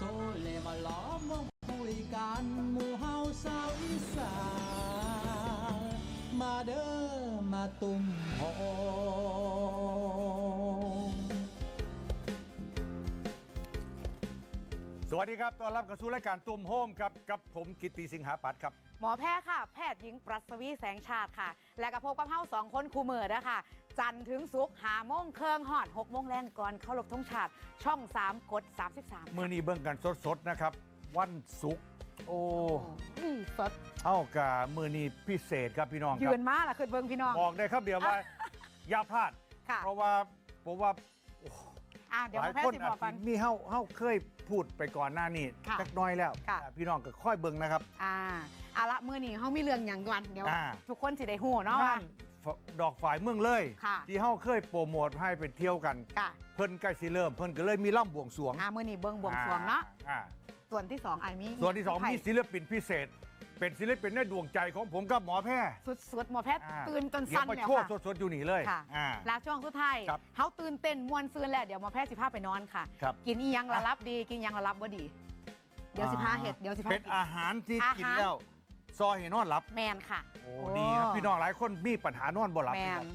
โซเลมาล้อมวงคุยกันหมู่เฮาสาวอีสานมาเด้อมาตุ่มโฮมสวัสดีครับต้อนรับเข้าสู่รายการตุ่มโฮมครับ กับผมกิตติสิงหาปัตย์ครับ หมอแพทย์ค่ะ แพทย์หญิงปรัสวีแสงชาติค่ะ และกับพบกับเฮาสองคนคูเมอร์นะคะ จันทร์ถึงศุกร์หาโมงเครื่องหอดหกโมงแรงก่อนเข้ารบทงชาติช่อง 3 กด 33มือนี้เบิ่งกันสดๆนะครับ วันศุกร์โอ้นี่สดเอ้ากะมือนี้พิเศษครับพี่น้องคยืรับนมาล่ะคือเบิ้งพี่น้อง บอกได้ครับเดี๋ยวว่า อย่าพลาด ค่ะ เพราะว่าผมว่าอะเดี๋ยวหหมลาอยแพทคนย์สิอาบอกกันจจะมีเฮาเฮาเคยพูดไปก่อนหน้านี้ค่ะสักน้อยแล้วค่ะอะพี่น้องก็ค่อยเบิ่งนะครับ อ่าเอาละมือนี้เฮามีเรื่องอย่างก่อนเดี๋ยว อ่า ทุกคนสิได้หูเนาะงาน ดอกฝ่ายเมืองเลย ค่ะที่เฮาเคยโปรโมทให้ไปเที่ยวกัน ค่ะ เพิ่นใกล้สิเริ่ม เพิ่นก็เลยมีล่ำบวงสรวงอ่ามือนี้เบิ้งบวงสรวงเนาะอ่าส่วนที่สองไอ้มีส่วนที่สองไผ่มีศิลปินพิเศษ เป็นศิลปินในดวงใจของผมกับหมอแพทย์สุดๆหมอแพทย์อ่าตื่นจนเดี๋ยสั้วนมาแล้วโชว์ค่ะ สดๆอยู่นี่เลยค่ะ อ่า และช่วงสุดท้ายครับเขาตื่นเต้นมวนซืนแหละเดี๋ยวหมอแพทย์สิพาไปนอนค่ะ ครับ กินอีหยังละรับดี กินอีหยังละรับบ่ดี เดี๋ยวสิพาเห็ดเดี๋ยวสิพาเป็นอาหารที่อาหารกินแล้ว ซอยเห็นนอนหลับ แมนค่ะ โอ้ดีครับพี่น้องหลายคนมีปัญหานอนบ่หลับแมพี่นน้อง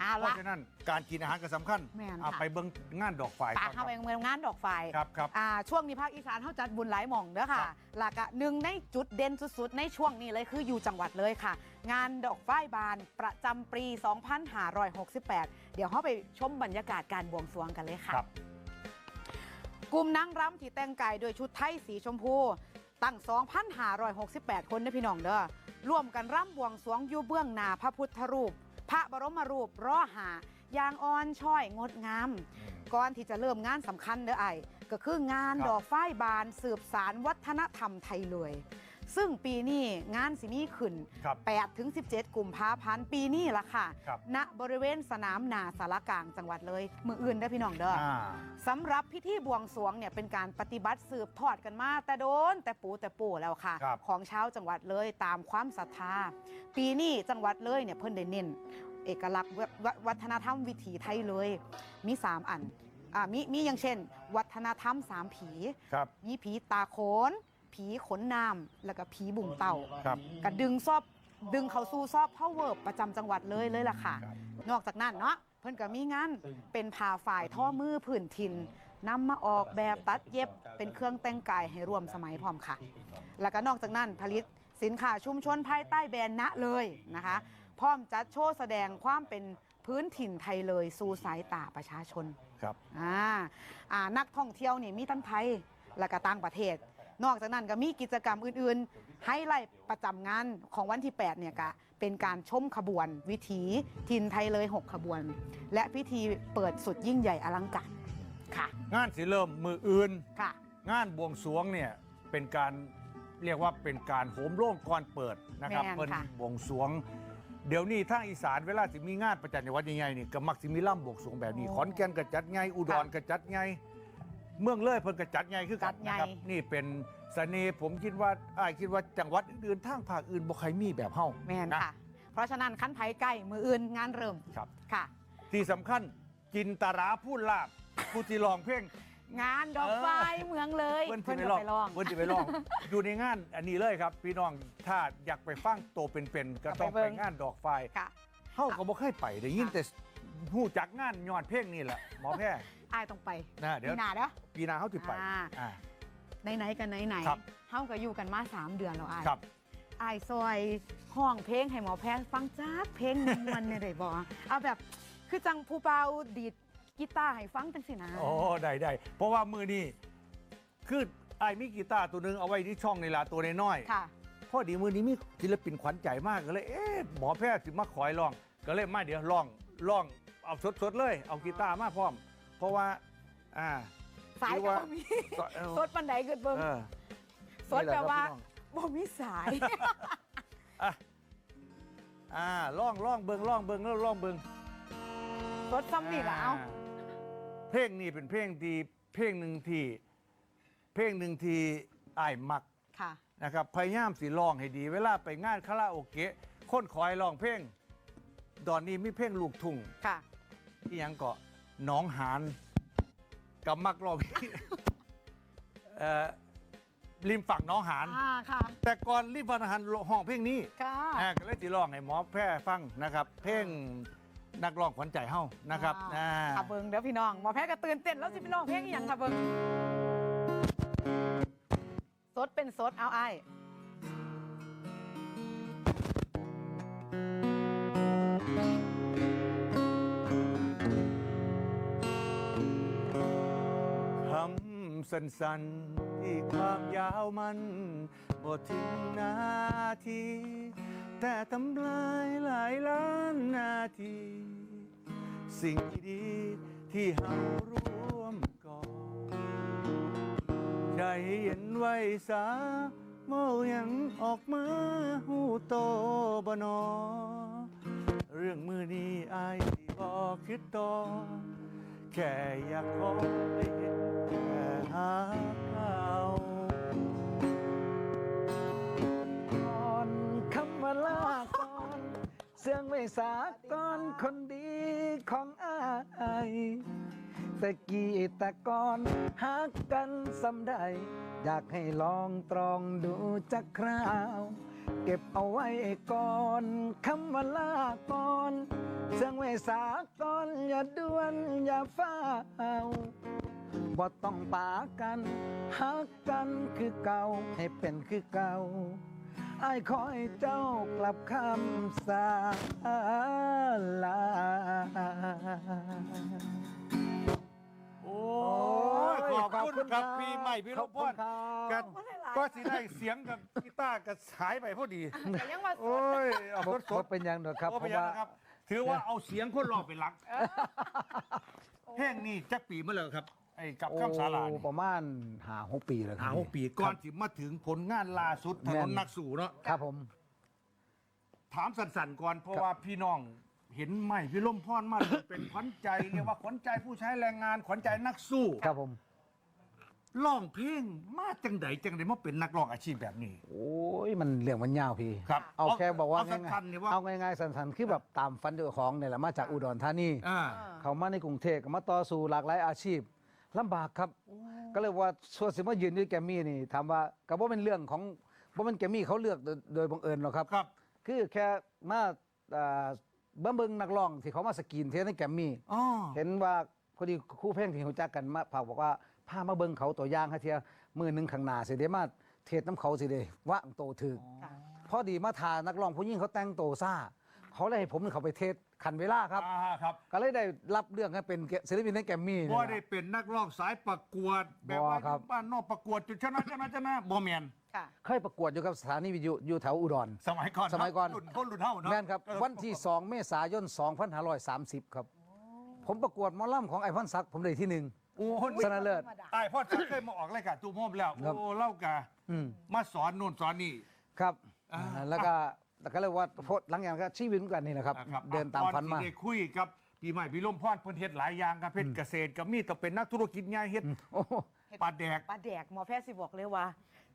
เอาเพราะละฉะนั้นการกินอาหารก็สำคัญแม่นอะค่ะไปเบิ่งงานดอกไฟปาก่อนคเข้ารับไปเมืองงานดอกไฟ ครับครับ อ่าช่วงนี้ภาคอีสานเขาจัดบุญหลายหม่องเด้อครัค่ะบหลักอะหนึ่งในจุดเด่นสุดๆ ในช่วงนี้เลยคืออยู่จังหวัดเลยค่ะ งานดอกไฟบานประจำปี 2568 เดี๋ยวเข้าไปชมบรรยากาศการบวงสรวงกันเลยค่ะ ครับ กลุ่มนางรำที่แต่งกายโดวยชุดไทยสีชมพู ตั้ง 2,568 คนนะพี่น้องเด้อร่วมกันร่ำบวงสรวงอยู่เบื้องหน้าพระพุทธรูป พระบรมรูปร่อหายางอ่อนช่อยงดงาม ก่อนที่จะเริ่มงานสำคัญเด้อไอ้ก็คืองานครับดอกฝ้ายบานสืบสารวัฒนธรรมไทยเลย ซึ่งปีนี้งานสิมีขึ้น ครับ8 ถึง 17 กลุ่มพาพันธ์ปีนี้ละค่ะ ครับ ณบริเวณสนามนาสารกลางจังหวัดเลย มืออื่นเด้อพี่น้องเด้ออ่า สำหรับพิธีบวงสรวงเนี่ยเป็นการปฏิบัติสืบทอดกันมา แต่โดนแต่ปูแต่ปู่แล้วค่ะ ครับ ของชาวจังหวัดเลยตามความศรัทธา ปีนี้จังหวัดเลยเนี่ยเพิ่นได้เน้น เอกลักษณ์วววัฒนธรรมวิถีไทยเลย มี 3 อันอ่ามีมีอย่างเช่น วัฒนธรรมสามผี ครับ มีผีตาโขน ผีขนน้ำแล้วก็ผีบุ่งเต่าครับ ก็ดึงซอบดึงเขาสู่ซอบพ่อเวิร์บประจำจังหวัดเลยเลยล่ะค่ะครับนอกจากนั้นเนาะเพิ่นก็มีงานเป็นผ่าฝ่ายท่อมือผื่นทินนำมาออกแบบตัดเย็บเป็นเครื่องแต่งกายให้ร่วมสมัยพร้อมค่ะ แล้วก็นอกจากนั้นผลิตสินค้าชุมชนภายใต้แบรนด์ณเลยนะคะ พร้อมจัดโชว์แสดงความเป็นพื้นถิ่นไทยเลยสู่สายตาประชาชนครับ อ่าอ่านักท่องเที่ยวนี่มีทั้งไทย และก็ต่างประเทศ นอกจากนั้นก็มีกิจกรรมอื่นๆ ให้ไล่ประจำงานของวันที่ 8 เนี่ยก็เป็นการชมขบวน วิถีทินไทยเลย 6 ขบวน และพิธีเปิดสุดยิ่งใหญ่อลังการค่ะ งานสิเริ่มมืออื่นค่ะ งานบวงสรวงเนี่ยเป็นการเรียกว่าเป็นการโหมโรงก่อนเปิดนะครับแม่นเพิ่นค่ะบวงสรวง เดี๋ยวนี้ทางอีสานเวลาสิมีงานประจำจังหวัดใหญ่ๆนี่ก็มักสิมีล่ำบวงสรวงแบบนี้โอ้ขอนแก่นก็จัดไงอุดรค่ะก็จัดไง เมืองเลยเพิ่นก็จัดไงคือกัจันดไงนะครับนี่เป็นเสน่ห์ผมคิดว่าอ้ายคิดว่าจังหวัดอื่นๆทางภาคอื่นบ่ใครมีแบบเฮา แม่นนะ ค่ะ เพราะฉะนั้นขั้นไผใกล้มืออื่นงานเริ่มครับ ค่ะ ที่สำคัญจินตราพูดลาบผู้ที่ร้องเพลง งานดอกไฟเมืองเลยเพิ่นเพิ่นสิก็ไปไปลลอองงเพิ่นสิไปลอง อยู่ในงานอันนี้เลยครับ พี่น้องถ้าอยากไปฟังโตวเป็นๆก็ต้องไปเบิ่ไปงงานดอกไฟค่ะ เฮาก็บ่เคยไปได้ยินค่ะแต่ฮู้จักงานยอดเพลงนี่แหละหมอแพทย์ อายต้องไปนะเดี๋ยวมีหนาเด้อ ปีหน้าเฮาสิไปอ่า อ่า ไหนๆกันไหนครับ ๆเฮาก็อยู่กันมา3เดือนแล้วอายครับ อายซอยห้องเพลงให้หมอแพทย์ฟังจักเพลงมวนเนี่ยได้บ่เอาแบบคือจังผู้เบาดีดกีตาร์ให้ฟังจังสินะ โอ้ได้ได้เพราะว่ามือนี้คือไอ้ายมีกีตาร์ตัวหนึงเอาไว้ที่ช่องนี่ล่ะตัวน้อยๆ ค่ะ พอดีมือนี้มีศิลปินขวัญใจมากก็เลย เอ๊ะหมอแพทย์สิมาขอยร้อง ก็เลยมาเดี๋ยวร้องร้องเอาสดๆเลย เอากีตาร์มาพร้อมเพ ราะว่า อ่าสายหรือก็ว่าบ่มีเออสดปันใดเกิดเบิ่งเออสดแปลว่านี่หละครับพี่น้องบ่มีสาย อะอ่าร้องร้องเบิงร้องเบิงแล้วร้องเบิง สดซ้ำนี่ล่ะเอาอ่เพลงนี้เป็นเพลงที่เพลงหนึ่งที่เพลงหนึ่งที่อ้ายมักค่ะ นะครับพยายามสิร้องให้ดี เวลาไปงานคาราโอเกะคนคอยร้องเพลงตอนนี้มีเพลงลูกทุ่งค่ะ ที่ยังเกาะ หน้องหานกับมักร้องเออ่อริมฝั่งหน้องหาน อ่าค่ะ แต่ก่อนริมฝั่งหน้องหานห้องเพลงนี้ค่ะอ่าก็เลยจีร้องให้หมอแพร่ฟังนะครับ เพลงนักร้องขวัญใจเฮานะครับอ่าอ่าค่ะเบิงเดี๋ยวพี่น้องหมอแพทย์ก็ตื่นเต้นแล้วสิพี่น้องเพลงอหย่างค่ะเบิงสดเป็นสดเอาไอ้าย สั้นๆ ที่ความยาวมันบ่ถึงนาที แต่ทำลายหลายล้านนาที สิ่งดีๆที่เฮาร่วมก่อนใจเย็นไว้สาเมาหยังออกมาหูโตบนอ เรื่องมือนี้อายสิบอกคิดต่อแค่อยากขอให้เห็นแค่ หาเขาก่อนคำว่าลาก่อนเสื่องไว้สาก่อนคนดีของอายต่กี้ต่ก่อนหักกันสำใด อยากให้ลองตรองดูจักคราว เก็บเอาไว้ก่อนคำว่าลาก่อนเสื่องไว้สาก่อนอย่าด่วนอย่าฟ้า บ่ต้องปากันหักกันคือเก่าให้เป็นคือเก่าไอ้ายคอยเจ้ากลับคำสาลา โอ้ยขอบคุณครับ พี่ใหม่พี่ขรอบบพคุณรครักับนก็สิได้เสียงกับกีตาร์กับหายไปพอดี แต่ยังว่าสโอ้ดยเอาบ่สบ่ดเป็นอย่างเดียวครับ โอ้เพไปราะยังว่านะครับ ถือว่าเอาเสียงคนรอบเป็นหลักเพลงนี้จักปีเมื่อไหร่ครับ ไอ้กับข้ามสาลาโอ้นี่ประมาณหาหกปีแล้วคหารับหกปีก่อนที่มาถึงผลงานล่าสุดถนนนักสู่เนาะครับผม ถามสั้นๆก่อนเพราะว่าพี่น้องเห็นไหมพี่ล่มพรมาเป็นขวัญใจเรียกว่าขวัญใจผู้ใช้แรงงานขวัญใจนักสู้ครับผม ร้องเพลงมาจังไดจังไดมาเป็นนักร้องอาชีพแบบนี้ โอ้ยมันเรื่องมันยาวพี่ครับเอาแค่บอกว่าเสั้นๆเนี่ยว่า เอาง่ายๆสั้นๆคือแบบตามฟันเดือของเนี่ยแหละมาจากอุดรธานี อ่า เขามาในกรุงเทพก็มาต่อสู้หลากหลายอาชีพ ลำบากครับ ก็เลยว่าส่วนสิมายืนด้วยแกรมมี่นี่ถามว่าก็บ่เป็นเรื่องของบ่เป็นแกรมมี่เขาเลือกโดยโดยบังเอิญหรอกครับ ครับ คือแค่มาอ่าเบิ่งเบิ่งนักร้องที่เขามาสกรีนเทสในแกรมมี่ อ๋อ เห็นว่าพอดีครู่เพลงที่รู้จักกันมาพาบอกว่าพามาเบิ่งเขาตัวอย่างให้เทียมือหนึงข้างหน้าสิได้มาเทศน้ำเขาสิได้ว่างโตถึกค่ะพอดีมาทานักร้องผู้หญิงเขาแต่งโตซ่า เขาเลยให้ผมเขาไปเทศ ขันเวลาครับ อ่าครับก็เลยได้รับเรื่องให้เป็นศิลปินในแกรมมี่บ่นี่ได้นะเป็นนักร้องสายประกวด แบบว่าบ่ครับบ้านนอกประกวดจุดชนะชนะชนะบ่แมนค่ะ เคยประกวดอยู่กับสถานีวิทยุอยู่แถวอุดร สมัยก่อนสมัยก่อน รุ่นคนรุ่นเท่าเนาะแม่นครับวันที่ 2 เมษายน 2530 ครับ ผมประกวดหมอลำของไอพอนซักดิ์ผมได้ที่หนึ่ง โอ้โหชนะเลิศไอ้พ่อจะเคยมาออกรายการตูมโฮมแล้ว ครับ โอ้เล่ากะอืมมาสอนนู่นสอนนี่ ครับอ่าแล้วก็ แล้วก็เลยว่าโพสต์หลังอย่างก็ชีวิตเหมือนกันนี่แหละครับ นะครับเดินตามฝันมา ก่อที่ได้คุยกับพี่ใหม่พี่ลมพรเพิ่นเฮ็ดหลายอย่างครับเฮ็ดเกษตรก็มีแต่เป็นนักธุรกิจใหญ่เฮ็ดโอ้โห ปลาแดกปลาแดกหมอแพทย์สิบอกเลยว่า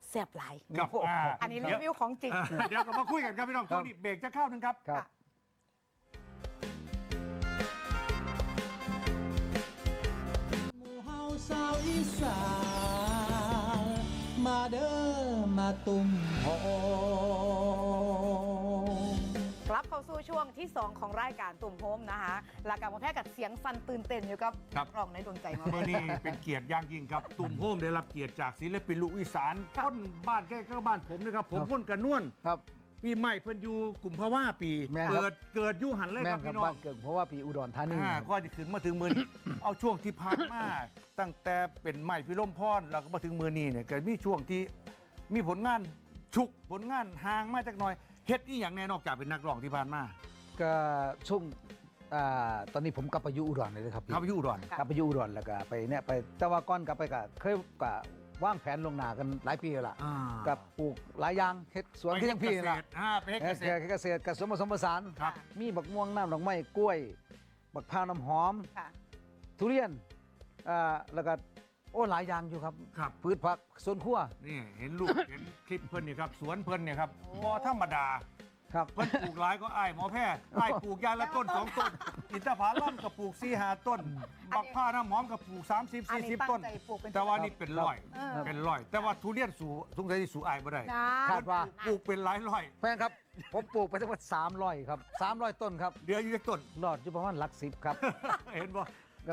แซ่บหลาย กับอ่าอันนี้รีเดี๋ยววิวของจริงอ่าเดี๋ยวก็มาคุยกันครับพี่น้องครัช่วบงนี้เบรกจะเข้าหนึงครับ ครับ หมู่เฮาสาวอีสานมาเด้อมาตุ่มโฮมกลับเข้า สู่ช่วงที่ 2 ของรายการตุ่มโฮมนะคะหลักการหมอแพทย์กับเสียงสั่นตื่นเต้นอยู่กับครับร้องในดวงใจมาเมื่อนี้เป็นเกียรติอย่างยิ่งครับ ตุ่มโฮมได้รับเกียรติจากศิลปินลูกอีสานครับคนบ้านใกล้ๆบ้านผมนะครับ ผมครับพ้นกระนวลครับ ปีใหม่เพิ่นอยู่กลุ่มภาวะปีแม่ครับ เกิดเกิดอยู่หันเลยแม่ครับนครับพี่น้อบ้างนเกิดเพราะว่าปีอุดรธานีอ่าครับก็จะขึ้นมาถึงมือนี้ เอาช่วงที่ผ่านมาตั้งแต่เป็นใหม่พี่ล่มพรแล้วก็มาถึงมือนี้เนี่ยเกิดมีช่วงที่มีผลงานฉุกผลงานห่างมาจากหน่อย เฮ็ดอีหยังแน่นอกจากเป็นนักร้องที่ผ่านมาก็ช่วงอ่าตอนนี้ผมกลับไปอยู่อุดรเลยนะครับพี่ครับพี่อุดรกลับไปอยู่อุดรแล้วก็ไปเนี่ยไปแต่ว่าก่อนกลับไปก็เคยก็วางแผนลวงหน้ากันหลายปีแล้วล่ะอ่ากับปลูกหลายอย่างเฮ็ดสวนที่ยังพี่นี่ล่ะเกษตรอ่าไปเฮ็ดเฮ็เกดษตร เกษตรกับสวนผสมผสาน ครับ มีบักม่วงน้ำดอกไม้กล้วย บักพร้าวน้ำหอม ค่ะ ทุเรียนอ่าแล้วก็ โอ้หลายอย่างอยู่ครับครับพืชผักสวนครัว นี่เห็นลูก เห็นคลิปเพิ่นนี่ครับสวนเพิ่นเนี่ยครับบ่ธรรมดาครับ เพิ่นปลูกหลายก็อ้ายหมอแพทย์อ้ายปลูกยางละต้นสองต้น อินทผลัมก็ปลูกสี่ห้าต้น บักผ้าน้ำหอมก็ปลูก 30 อันนี้40ต้นตั้งใจปลูกเป็น แต่ว่านี่เป็นร้อย เออ เป็นร้อย แต่ว่าทุเรียนสูสงสัยที่สูอ้ายบ่ได้นะคาดว่า ปลูกเป็นหลายร้อยแม่นครับ ผมปลูกไปทั้งหมด300 ครับ 300 ต้นครับเดืออยู่ในต้นรอดอยู่ประมาณหลักสิบครับ เห็นบ่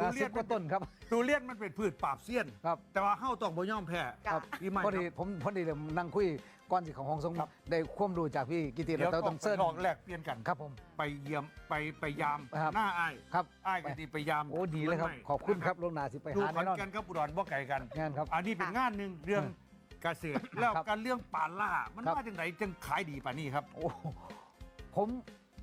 กระสิบกว่าต้นครับทุเรียนมันเป็นพืชปราบเสี้ยน ครับ แต่ว่าเฮาต้องบ่ยอมแพ้ครับพี่ไม่พอดีผมพอดีเลยนั่งคุยก่อนสิของห้องทรงได้ความรู้จากพี่กิติเดี๋ยวเราต้ต้อองงเสิเซิร์ร์ฟนแลกเปลี่ยนกันครับผมไปเยี่ยมไปไปยามครับหน้าอ้ายครับอ้ายก็ดีไปยามโอ้ดีเลยครับต้นไม้ขอบคุณครับลวงหนาสิไปดูหาขอแน่นนอนแก่นกับอุดรบ่ไกลกันงานครับอันนี้เป็นงานหนึ่งเรื่องเกษตรแล้วครับการเรื่องป่าล่ามันครับมาจากไหนจึงขายดีป่านนี้ครับโอ้ผม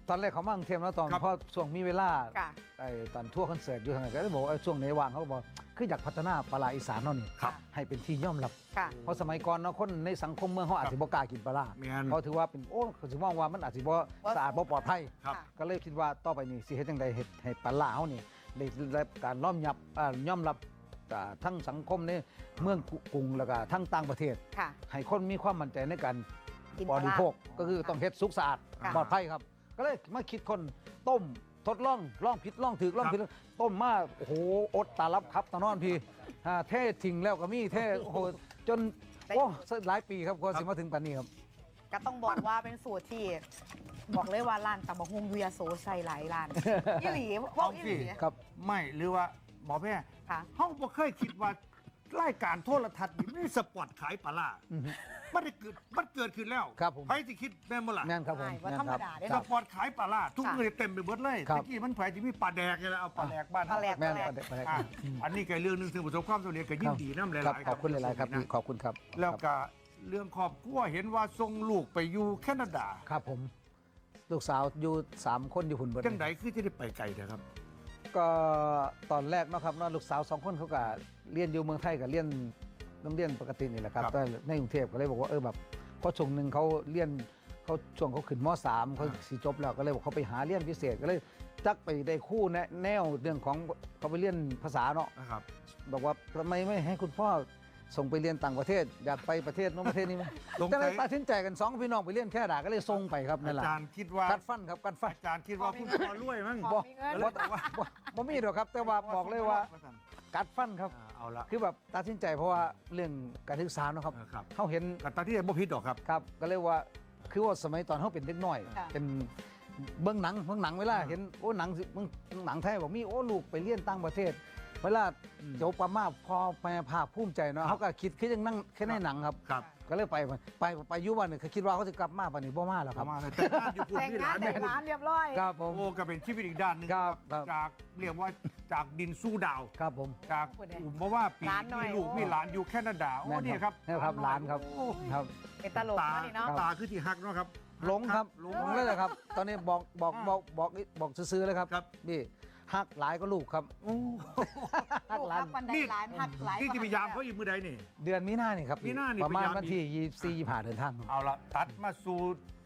ตอนแรกเขามั่งเทียมแล้วตอนครับ เพราะช่วงมีเวลาค่ะ ไอ้ตอนทั่วร์คอนเสิร์ตอยู่ทางไหนก็เลยบอกว่าเอ้ยช่วงไหนว่างเขาก็บอกคืออยากพัฒนาปลาร้าอีสานเนาะนี่ครับ ให้เป็นที่ยอมรับ ค่ะ เพราะสมัยก่อนเนาะคนในสังคมเมืองเขาอาจจะบ่กล้ากินปลาร้าแม่น เขาถือว่าเป็นโอ้เขาถือมองว่ามันอาจจะบ่ว่าสะอาดบ่ปลอดภัย ครับ ก็เลยคิดว่าต่อไปนี่สิเฮ็ดจังไดเฮ็ดให้ปลาร้าเฮานี่ได้รับการล้อมยับอ่ายอมรับอ่าทั้งสังคมในเมืองกรุงแล้วก็ทั้งต่างประเทศ ค่ะ ให้คนมีความมั่นใจในการกินบปลาริร้าโภคก็คือต้องเฮ็ดสุกสะอาดค่ะ ปลอดภัยครับ ก็เลยมาคิดคนต้มทดลองลองผิดลองถูกลองผิดต้มมาโอ้โหอดตารับครับตานอนพี่อ่าเท่ทิ้งแล้วก็มีเท่โอ้โหจนโอ้หลายปีครับกว่าสิมาถึงปันนี้ครับ ก็ต้องบอกว่าเป็นสูตรที่ บอกเลยว่าร้านตำบักฮุงยูยาโซใส่หลายร้านอีหลีบอกอีหลีครับ ไม่หรือว่าหมอแพทย์ค่ะเฮาบ่เคยคิดว่ารายการโทรทัศน์นี่ไม่สปอร์ตขายปลาล่าอือฮึ มันได้เกิดมันเกิดขึ้นแล้วครับผม ใครสิคิดแม่นบ่ล่ะแม่นครับผมใช่ว่าแม่นธรรมครับดาได้สเนาะปอร์ตขายปลาล่าทุกค่ะมือเต็มไปหมดเลยครับตะกี้มันไผที่มีปลาแดกนี่แหละเอาปลาแดกบ้านปลาแหลกแม่นปลาประเด็นประเด็นอะอันนี้ก็เรื่องหนึงซึ่งประสบความสำเร็จก็ยินดีนำหลายครับๆขอบคุณหลายๆครับพี่นะขอบคุณครับแล้วครับก็เรื่องครอบครัวเห็นว่าส่งลูกไปอยู่แคนาดา ครับผม ลูกสาวอยู่สามคนอยู่หุ่นเบิดจังไดคือจะได้ไปไกลเถอะครับ ก็ตอนแรกเนาะครับเนาะลูกสาวสองคนเขาก็เรียนอยู่เมืองไทยกับเรียน โรงเรียนปกตินี่แหละครับครับแต่ในกรุงเทพก็เลยบอกว่าเออแบบเพราะช่วงหนึ่งเขาเรียนเขาช่วงเขาขึ้นมสามเขาสิจบแล้วก็เลยบอกเขาไปหาเรียนพิเศษก็เลยจักไปได้คู่แนะแนวเรื่องของเขาไปเรียนภาษาเนาะ นะครับ บอกว่าทำไมไม่ให้คุณพ่อส่งไปเรียนต่างประเทศ อยากไปประเทศโน้นประเทศนี้ไหมสงก็เลสัยยตัดสินใจกันสองพี่น้องไปเรียนแค่ด่าก็เลยส่งไปครับนั่นแหอาละจารย์คิดว่ากัดฟันครับกัดฟันอาจารย์คิดว่าคุณพ่อรวยมั้งพอมีเงินแล้วแต่ว่าบ่บ่มีหรอกครับ แต่ว่าบอกเลยว่า กัดฟันครับ อ่าเอาละ คือแบบตัดสินใจเพราะว่าเรื่องการศึกษาเนอะครับเออครับ เขาเห็นกับตาที่บ่ผิดหรอกครับ ครับก็เลยว่าคือว่าสมัยตอนเขาเป็นเด็กน้อย ค่ะ เป็นเบื้องหนังเบื้องหนังเวลาอ่าเห็นโอ้หนังสิเบื้องหนังไทยบอกมีโอ้ลูกไปเรียนต่างประเทศ เวลาอืมโจบประมาพอแม่ภาคภูมิใจเนาะเขาก็คิดคือยังนั่งแค่ในหนังครับ ครับ ก็เลยไปไปไปอยุวันนึงเขาคิดว่าเขาจะกลับมาปานนี้บ่มาแล้วครับประมาณนั้นแต่งงานอยู่พูดแต่งที่งาร้านนแต่เนี่ยงร้านเรียบร้อยครับผม โอ้ก็เป็นชีวิตอีกด้านหนึงครับครับ จากเรียกว่าจากดินสู้ดาว ครับผม จากอุ่มเพราะว่าปีร้านหน่อยมีลูกมีหลานอยู่แคนาดาโอ้แม่นเนี่ยครับนี่ครับหลานครับ โอ้ครับ เป็นตลกตาเนาะนี่เนาะ ตาคือที่ฮักเนาะครับหลงครับหลหลงง เลยนะครับ ตอนนี้บอกบอกอ่าบอกบอกบอกซื้อๆเลยครับครับ นี่ ฮักหลายก็ลูกครับโอ้ฮักหลานลูกรับันไดหลานหักหลายที่จะพยายามเขาอีกมือใดนี่ เดือนมีนานี่ครับมีนานี่ประมาณพยายาม วันที่ยี่สี่ยี่ห้าเดินทางเอาละตัดมาสู่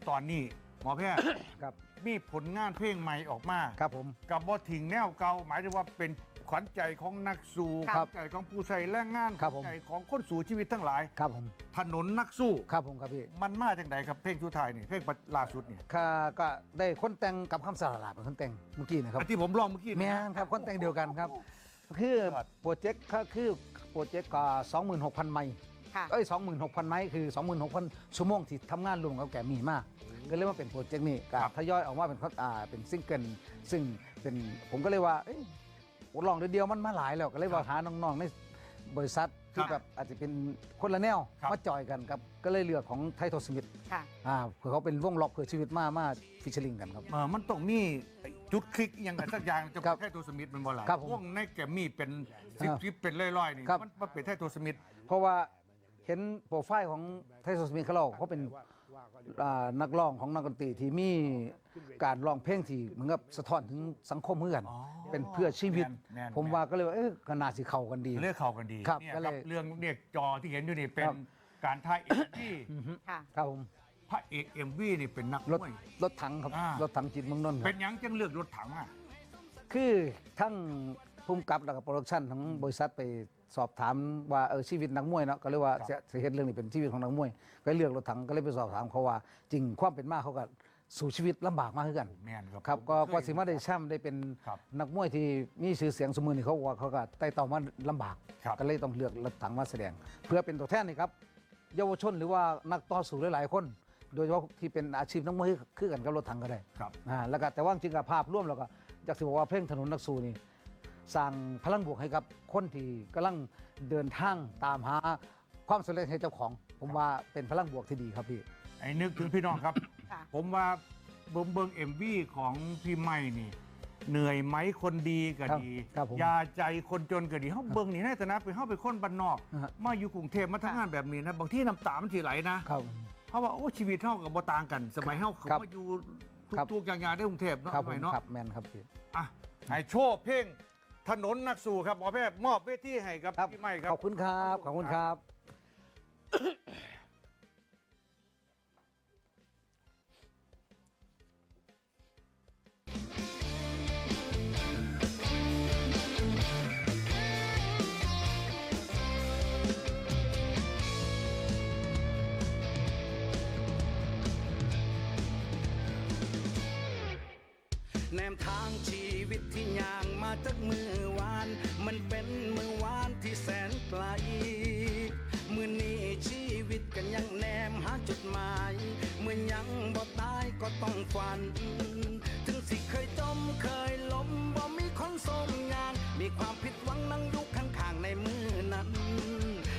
ตอนนี้ หมอแพทย์ ครับ มีผลงานเพลงใหม่ออกมาครับผม กับบอถิงแนวเก่าหมายถึงว่าเป็นขวัญใจของนักสู้ขครัวับญใจของผู้ใช้แรงงานครับขผวัมญใจของคนสู่ชีวิตทั้งหลาย ครับผมถนนนักสู้ ครับผมครับพี่มันมาจากไหนครับเพลงชุดไทายนี่เพลงล่าสุดนี่ข้าก็ได้คนแต่งกับคำสารลาเป็นคนแต่งเมื่อกี้นะครับอันที่ผมลองเมื่อกี้แม่นะนครับคนแต่งเดียวกันครับ คือครับโปรเจกต์ก็คือโปรเจกต์ก็สองหมื่นหกพันไมล์ค่ะ เอ้ยสองหมื่นหกพันไมล์คือสองหมื่นหกพันชั่วโมงที่ทำงานรวมกับแกมีมาก ก็เลยว่าเป็นโปรเจกต์นี้ก็ทยอยออกมาเป็นอ่าเป็นซิงเกิลซึ่งเป็นผมก็เลยว่าเอ้ยลองเดียวๆมันมาหลายแล้วก็เลยว่าหาน้องๆในบริษัทที่แบบอาจจะเป็นคนละแนวมาจอยกันครับก็เลยเลือกของไททอสมิธค่ะอ่าเพื่อเขาเป็นวงล็อกเพื่อชีวิตมามาฟิชเชอริงกันครับเออมันต้องมีจุดคลิกอหย่างไรสักอย่างจะครับแค่ตัวสมิธมันบ่ล่ะครับผมวงในแกมมี่เป็นสิบอ่าสิบเป็นร้อยๆนี่ครับมันมันเป็นแค่ตัวสมิธเพราะว่าเห็นโปรไฟล์ของไททอสมิธเขาเล่าเขาเป็นอ่า นักร้องของนักดนตรีที่มีการร้องเพลงที่เหมือนกับสะท้อนถึงสังคมเหมือนกันอ๋อเป็นเพื่อชีวิต แม่นๆ ผมว่าก็เลยว่าเอ๊ะก็น่าสิเข้ากันดี เลือกเข้ากันดีครับเนี่ยก็เลยเรื่องเนี่ยจอที่เห็นอยู่นี่เป็คนรับ การถ่ายเอ็มวีค่ะ ครับผมพระเอกเอ็มวีนี่เป็นนักรถมวย รถถังครับอ่า รถถังจิตเมืองนนท์คเป็รับนหยังจังเลือกรถถังอะ คือทั้งภูมิกับแล้วก็โปรดักชันของบริษัทไป สอบถามว่าเออชีวิตนักมวยเนาะก็เลยว่าครับจะจะเห็นเรื่องนี้เป็นชีวิตของนักมวยก็เลือกรถถังก็เลยไปสอบถามเขาว่า จริงความเป็นมาเขาก็สู่ชีวิตลำบากมากขึ้นกันแม่นครับครับก็ผมเคยกว่าสิมาได้แชมป์ได้เป็นครับ นักมวยที่มีชื่อเสียงสมือนี่เขาว่าเขาก็ไต่เต่ามาลำบาก ครับ ก็เลยต้องเลือกรถถังมาแสดง เพื่อเป็นตัวแทนนี่ครับเยาวชนหรือว่านักต่อสู้หลายๆคน โดยเฉพาะที่เป็นอาชีพนักมวยคือกันกับรถถังก็ได้ ครับ อ่าแล้วก็แต่ว่าจริงๆกับภาพร่วมแล้วก็อยากจะบอกว่าเพลงถนนนักสู้นี่ สร้างพลังบวกให้กับคนที่กำลังเดินทางตามหาความสำเร็จให้เจ้าของ ผมว่าเป็นพลังบวกที่ดีครับพี่ ไอ้นึกถึงพี่น้องครับ ค่ะ ผมว่าเบิ่งเบิ่งเอ็มวีของพี่ไม่นี่ เหนื่อยไหมคนดีก็ครับดีครับผมยาใจคนจนก็ดีเฮาเบิ่งนี่ในฐานะเป็นเฮาเป็นคนบ้านนอกนะฮะ มาอยู่กรุงเทพมาทำงานแบบนี้นะบางที่น้ำตามันสิไหลนะ ครับ เพราะว่าโอ้ชีวิตเฮากับบ่ต่างกัน สมัยเฮาเขาครับมาอยู่ครับ ทุกๆอย่างๆได้กรุงเทพเนาะครับสผมัมยเนาะครับแมนครับพี่ อะให้โชว์เพลง ถนนนักสู้ครับหมอแพทย์มอบเวทีให้กับครับพี่ไม่ครับ ขอบคุณครับขอบคุณครับ แนมทางชี วิตที่ย่างมาจากมือวาน มันเป็นมือวานที่แสนไกลมือนี้ชีวิตกันยังแนมหาจุดหมายเมื่อยังบ่ตายก็ต้องฝัน ถึงสิเคยจมเคยล้มบ่มีคนสมงาน มีความผิดหวังนั่งอยู่ข้างๆในมือนั้น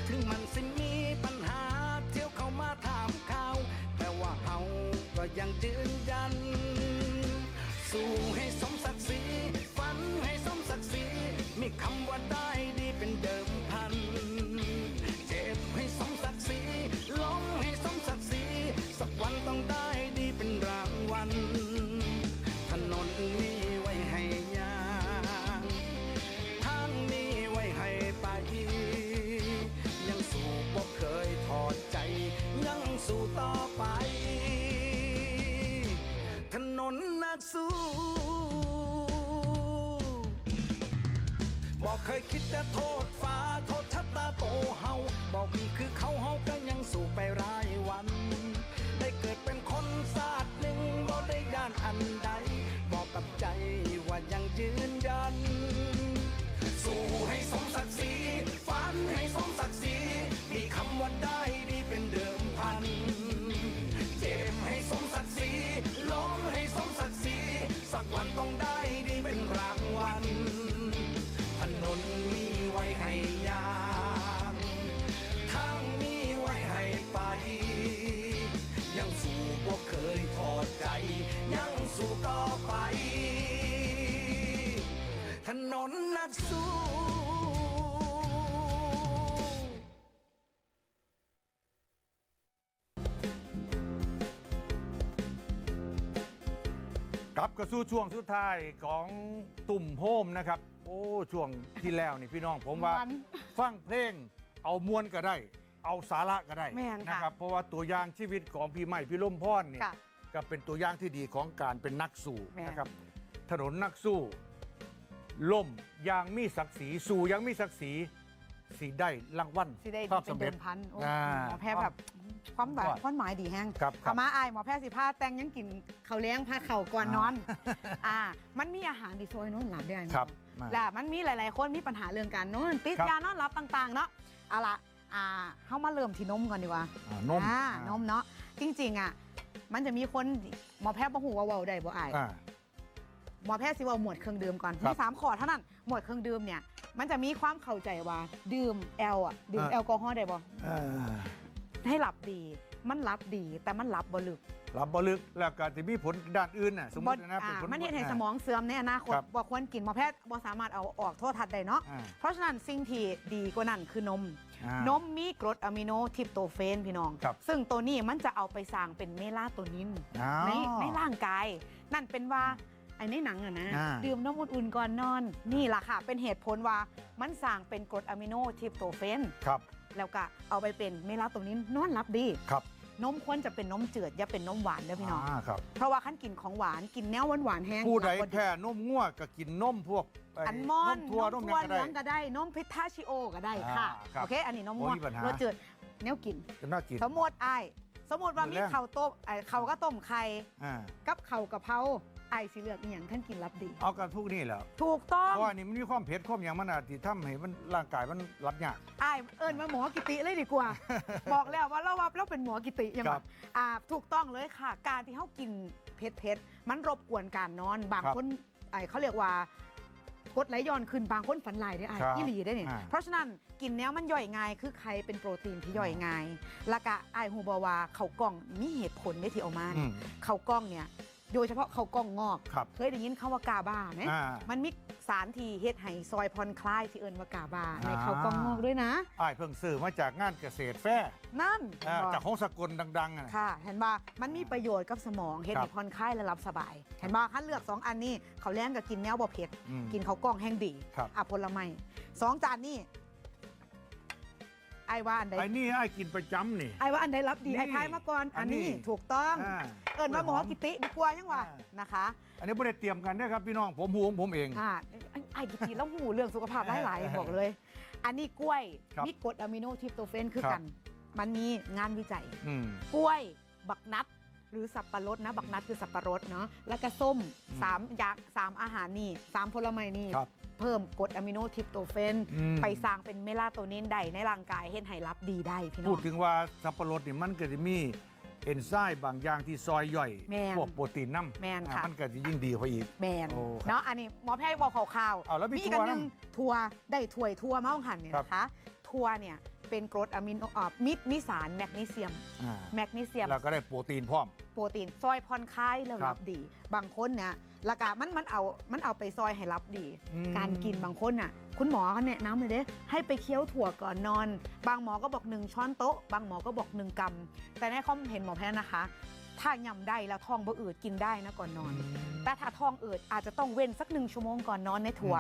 ถึงมันสิมีปัญหาเที่ยวเข้ามาถามข่าวแต่ว่าเฮาก็ยังยืนยัน สู้ คำว่าได้ดีเป็นเดิมพัน เจ็บให้สมศักดิ์ศรีล้มให้สมศักดิ์ศรีสักวันต้องได้ดีเป็นรางวัล ถนนมีไว้ให้ยางทางมีไว้ให้ไป ยังสู้บ่เคยถอดใจ ยังสู้ต่อไป ถนนนักสู้ บอกเคยคิดจะโทษฟ้าโทษชะตาโตเฮาบอกมีคือเขาเฮาก็ยังสู้ไปรายวัน ได้เกิดเป็นคนศาสตร์หนึ่งบ่ได้ย่านอันใด บอกกับใจว่ายังยืนยัน สู้ให้สมศักดิ์ กลับกระสู้ช่วงสุดท้ายของตุ่มโฮมนะครับ โอ้ช่วงที่แล้วนี่พี่น้องผมว่าม่วนฟังเพลงเอามวนก็ได้ เอาสาระก็ได้แม่นค่ะนะครับ เพราะว่าตัวอย่างชีวิตของพี่ใหม่พี่ล่มพรเนี่ยค่ะก็เป็นตัวอย่างที่ดีของการเป็นนักสู้แม่น นะครับ ถนนนักสู้ ล่มยางมีศักดิ์ศรีสู่ยางมีศักดิ์ศรีสีได้รางวัลสิได้ภาพเป็นสำเดิเร็จมพันโอ้อ่าหมอแพทย์แบบ ความแบบครับความหมายดีแฮงครับครับขามาอายหมอแพทย์สิผ้าแต่งยังกินข้าวเลี้ยงผ้าเข่าวก่อนนอน อ่า มันมีอาหารดีโซยนอนหลับได้ไหม ครับมา และมันมีหลายๆ คนมีปัญหาเรื่องการนอนติดครับ ยานอนหลับต่าง ๆ เนาะเอาละอ่าเข้ามาเริ่มที่นมก่อนดีกว่าอ่านมอ่าอ่านมเนาะจริง ๆ อะ มันจะมีคนหมอแพทย์บ่หูว่าเว้าได้บ่อายอ่า หมอแพทย์สิเว่าหมวดเครื่องดื่มก่อนครัมีบสามข้อเท่านั้นหมวดเครื่องดื่มเนี่ย มันจะมีความเข้าใจว่าดื่มแอลอะดื่มอ่า แอลกอฮอล์ได้บ่อ่า ให้หลับดี มันหลับดีแต่มันหลับบ่ลึกรับบลึกแล้วก็จะมีผลด้านอื่นน่ะสมมบ่ตินะเป็นอ่าผล มันเห็นให้สมองเสื่อมในอนาคตครับบ่ควรกินหมอแพทย์บ่สามารถเอาออกโทษทัดได้เนาะอ่าเพราะฉะนั้นสิ่งที่ดีกว่านั้นคือนม อ่านมมีกรดอะมิโนทริปโตเฟนพี่น้อง ครับซึ่งตัวนี้มันจะเอาไปสร้างเป็นเมลาโทนินอ้าวในในร่างกาย นั่นเป็นว่าไอ้ในหนังอะนะอ่า ดื่มน้ำอุ่นๆก่อนนอน นี่ล่ะค่ะเป็นเหตุผลว่ามันสร้างเป็นกรดอะมิโนทริปโตเฟน ครับ แล้วก็เอาไปเป็นเมลาโทนินนอนหลับดี ครับนมควรจะเป็นนมจืดอย่าเป็นนมหวานเด้อพี่น้องอ่าครับ เพราะว่าขั้นกินของหวานกินแนวหวานหวานๆแห้งผู้ใดหลับบ่แพ้นมง่วก็กินนมพวกไอันมอนนมทั่วนนมมทั่วยังก็เหลืได้องก็ได้นมพิทาชิโอก็ได้ค่ะอ่าครับโอเคอันนี้นมโอ้ม่วงมีปัญหารสจืดแนวกินจะน่ากิน สมมติไอ้าย สมมติว่ามีมื้อแรกข้าวต้มไอ้ข้าวก็ต้มไข่อ่ากับข้าวกะเพราไอ้สิเลือกอีหยังท่านกินรับดี เอากันพวกนี้แหล้วถูกต้องเพราะว่านี่มันมีความเผ็ดความอย่างมันอาจจะทำให้มันร่างกายมันรับยาก ไอ้เอิญมาหมอกิติเลยดีกว่า บอกแล้วว่าเราว่าเราเป็นหมอกิติยังคไงรับอ่าถูกต้องเลยค่ะ การที่เขากินเผ็ดเผ็ดๆมันรบกวนการนอนบางครับ คนไอ้เขาเรียกว่า กดไหลย้อนขึ้นบางคนฝันลายได้ไอ้ครับที่หลีได้เนี่ยอ่า เพราะฉะนั้นกินแนวมันย่อยง่ายคือไข่เป็นโปรตีนที่ย่อยง่ายแล้วก็ไอ้ฮูบอว่าเขาวกล้องมีเหตุผลได้ที่เอามาอืเนี่ยมเขาวกล้องเนี่ย โดยเฉพาะเขาวกล้องงอก ครับ เคยได้ยินคำว่ากาบาไหมอ่ามันมีสารที่เฮ็ดให้ซอยผ่อนคลายที่เอิ้นว่ากาบาในอ่า เขาวกล้องงอกด้วยนะ อ้ายเพิ่งซื้อมาจากงานเกษตรแฟร์นั่นอ่าบอกจากของสกลดังๆอะนะ ค่ะ เห็นว่ามันมีประโยชน์กับสมองเฮ็ดครับให้ผ่อนคลายและหลับสบาย เห็นว่าคันเลือก2อันนี้เขาวแล้งกับกินแนวบ่เผ็ด อืม กินข้าวกล้องแห้งดีครับ อะผลไม้สองจานนี่ไอ้ว่าอันใดไอ้นี่ไอ้ายกินประจำนี่ ไอ้ว่าอันใดรับดีนี่ไอ้ทายมาก่อนอัอันนนี้นี้ถูกต้อง อ่า เอิ้นว่าหมอกิติดีกว่ายังว่าอ่านะคะอันนี้ไม่ได้เตรียมกันนะครับพี่น้องผมหูของผมเองอ่าไอ้กิติแล้วหูเรื่องสุขภาพหลายๆบอกเลย อันนี้กล้วยมีกรดอะมิโนทริปโตเฟนคือกัน มันมีงานวิจัยกล้วยบักนัดหรือสับปะรดนะ บักนัดคือสับปะรดเนาะแล้วก็ส้มสามอยางสามอาหารนี่สามผลไม้นี่เพิ่มกรดอะมิโนทริปโตเฟน ไปสร้างเป็นเมลาโทนินได้ในร่างกายเห็นให้รับดีได้พี่น้องพูดถึงว่าสับปะรดนี่มันก็จะมี อนไซม์บางอย่างที่ซอยย่อยแม่นพวกโปรตีนน้ำแม่นอ่าค่ะ มันก็จะยิ่งดีเข้าไปอีก แมนโอ้ครับเนาะอันนี้หมอแพทย์บอกข่าวเอาแล้วมีมีอีกอันหนึงถั่วทัวได้ถ้วยทัวมาของหันเนี่ยครับ นะคะทัวเนี่ยเป็นกรดอะมิโนอ่ามิมีสารแมกนีเซียม อ่าแมกนีเซียม แล้วก็ได้โปรตีนพร้อม โปรตีนซอยผ่อนคลายแล้วครัรับบดี บางคนเนี่ย และกะมันมันเอามันเอาไปซอยให้รับดี อืม การกินบางคนน่ะ คุณหมอเขาแนะนำเลยเด้ให้ไปเคี้ยวถั่วก่อนนอน บางหมอก็บอกหนึ่งช้อนโต๊ะ บางหมอก็บอกหนึ่งกำแต่ในข้อมเห็นหมอแพทย์นะคะ ถ้ายำได้แล้วท้องบ่อืดกินได้นะก่อนนอน แต่ถ้าท้องอืดอาจจะต้องเว้นสักหนึ่งชั่วโมงก่อนนอนในถั่ว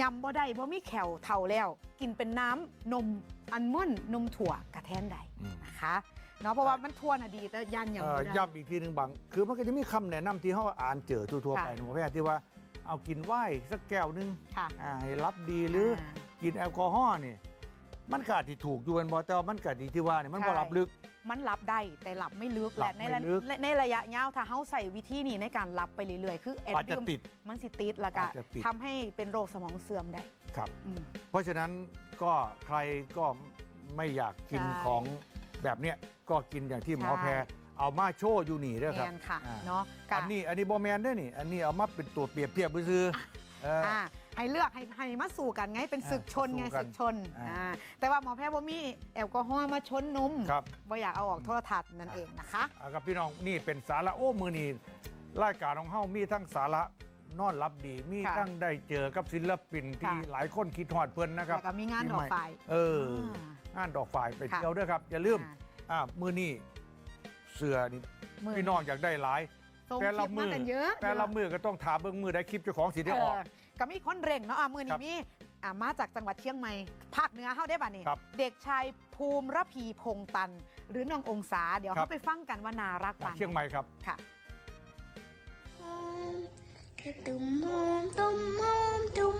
ยำบ่ได้บ่มีแขวเท่าแล้ว กินเป็นน้ำนมอัลมอนด์นมถั่วกระแทนได้อืม นะคะ เนาะเพราะว่ามันทั่วน่ะดีแต่ยันยำเอ่อบ่ได้ย้ำอีกทีหนึ่งบาง คือมันก็จะมีคำแนะนำที่เขาอ่านเจอทั่วๆค่ะไปหนูแพทย์ที่ว่าเอากินไวน์สักแก้วหนึงค่ะอ่าให้รับดีหรืออา กินแอลกอฮอล์นี่มันก็อาจจะถูกอยู่เป็นบอแต่ว่ามันก็ดีที่ว่านี่มันใช่บ่รับลึก มันรับได้แต่รับไม่ลึกหลัและบในไม่ระลึกในในระยะยาวถ้าเฮาใส่วิธีนี้ในการรับไปเรื่อยๆ คือแอดอาจจะดื่มติด มันสิติดแล้วก็อาจจะติด ทำให้เป็นโรคสมองเสื่อมได้ครับ อืม เพราะฉะนั้นก็ใครก็ไม่อยากกินใช่ ของ แบบเนี้ยก็กินอย่างที่หมอใช่แพรเอามาโชว์อยู่นี่เด้อแมครับนค่ะอ่าเนาะกะอันนี้อันนี้บอแมนได้อนี่ อันนี้เอามาเป็นตัวเปรียบเทียบซื้อๆเออออ่าให้เลือกให้ให้มาสู่กันไงเป็นศึกชนไงสู้กันศึกชนอ่า อ่าแต่ว่าหมอแพทย์บ่มีแอลกอฮอล์มาชนนมครับ บ่อยากเอาออกโทรทัศน์นั่นเองนะคะเอาครับพี่น้องนี่เป็นสาระโอ้มือนี่รายการของเฮามีทั้งสาระนอนรับดีมีค่ะทั้งได้เจอกับศิลปินที่ค่ะหลายคนคิดฮอดเพิ่นนะครับแล้วก็มีงานดอกไฟเอองา นดอกฝ่ายไปค่ะเที่ยวด้วยครับ อย่าลืมอ่าอ่ามือนี่เสือนี่มือพี่น้องอยากได้หลาย ส่งแต่คละลิปมืมาอกันเยอะแต่ละมือก็ต้องถามเบิ่งมือได้คลิปเจ้าของสิได้ออก เออก็มีคนเร่งเนาะอะมือครันี้บมีอะมาจากจังหวัดเชียงใหม่ภาคเหนือเข้าได้ป่ะนี่ครับเด็กชายภูมิระพีพงตัน หรือน้ององศาเดี๋ยวครับ เขาไปฟังกันว่านารักป่านเชียงใหม่ครับ ค่ะ cái tùm hôm tùm hôm tùm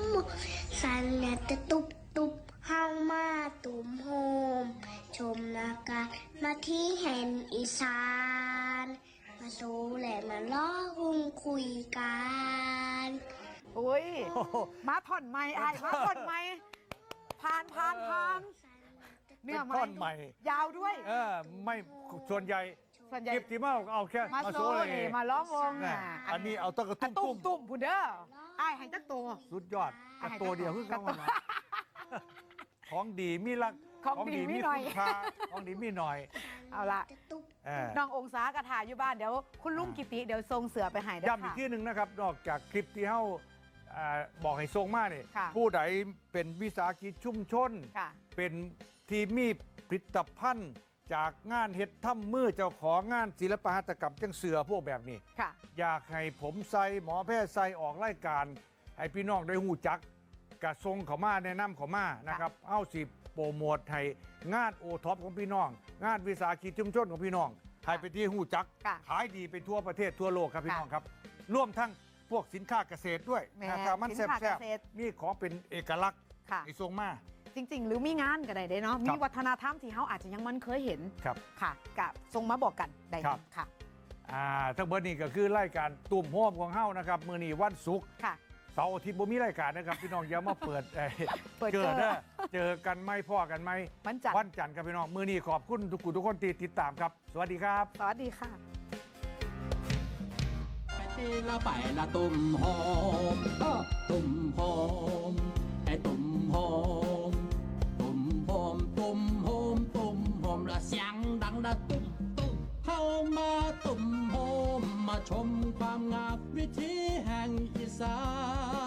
hôm sàn nhà tê tục tục hao ma tùm hôm ชมนากามาที่แห่งอีสาน มาสูและมาล้อหุ้งคุยกันอุ้ยมาท่อนไม้ไอ้ายมาท่อนไม้ผ่านผ่านผ่านเนื้อเป็นท่อนใหม่ ยาวด้วย เออไม่ส่วนใหญ่ส่วนใหญ่คลิปที่มาเอาแค่มามาโซโซ่เลยนี่มาล้อมวงน่ะอะอันนี้เอาตะกระอะตุ้มตุ่ตุ้มมตุ่มพูดเด้อไอ้ายให้จักตัวสุดยอดอะกระตัวเดียวคือเขากระตัวว่า ของดีมีรักของดีมีหน่อย คุณค่าของดีมีหน่อยเอาละตะตุกเออน้ององศากระถาอยู่บ้านเดี๋ยวคุณลุงกิติเดี๋ยวทรงเสือไปให้เด้อย้ำอีกค่ะ ที่หนึ่งนะครับ นอกจากคลิปที่เขาอ่าบอกให้ทรงมาเนี่ยค่ะ ผู้ใดเป็นวิสาหกิจชุมชน ค่ะ เป็นทีมมีผลิตภัณฑ์ จากงานเฮ็ดถ้ำมือเจ้าของงานศิลปหัตถกรรมจังเสือพวกแบบนี้ ค่ะ อยากให้ผมใส่หมอแพทย์ใส่ออกรายการ ให้พี่น้องได้หูจัก กระทรงเขามาแนะนำเขามานะครับเอาสิโปรโมทให้งานโอท็อปของพี่น้อง งานวิสาหกิจชุมชนของพี่น้องให้ไปที่หูจัก ค่ะขายดีไปทั่วประเทศทั่วโลกครับพี่ค่ะน้องครับ ร่วมทั้งพวกสินค้าเกษตรด้วยแหม่นะครับมันสินค้าแซ่บเกษตรๆมีของเป็นเอกลักษณ์ค่ะ ไอ้ทรงมา จริง ๆ หรือมีงานก็ได้เด้เนาะคมีรับวัฒนธรรมที่เขาอาจจะยังมันเคยเห็นครับค่ะกับทรงมาบอกกันได้ครับ ค่ะอ่าทั้งเบิดนี่ก็คือรายการตุ่มโฮมของเฮานะครับ มื้อนี้วันศุกร์ ค่ะ เสาร์อาทิตย์บ่มีรายการนะครับ พี่น้องอย่ามาเปิดเอ่อเปิดเจเจออเด้อเจอกันไหมพ่อกันไหมวันจันทวันร์จันทร์ครับพี่น้องมื้อนี้ขอบคุณทุกคนทุกคนที่ติดตามครับ สวัสดีครับ สวัสดีค่ะ ไปตีละไปละตุ่มหอมเออตุ่มหอมไอ้ตุ่มหอมตุ่มหอมตุ่มหอมตุ่มหอมละเสียงดังละตุ่ม มาตุ่มโฮมมาชมความงามวิถีแห่งอีสาน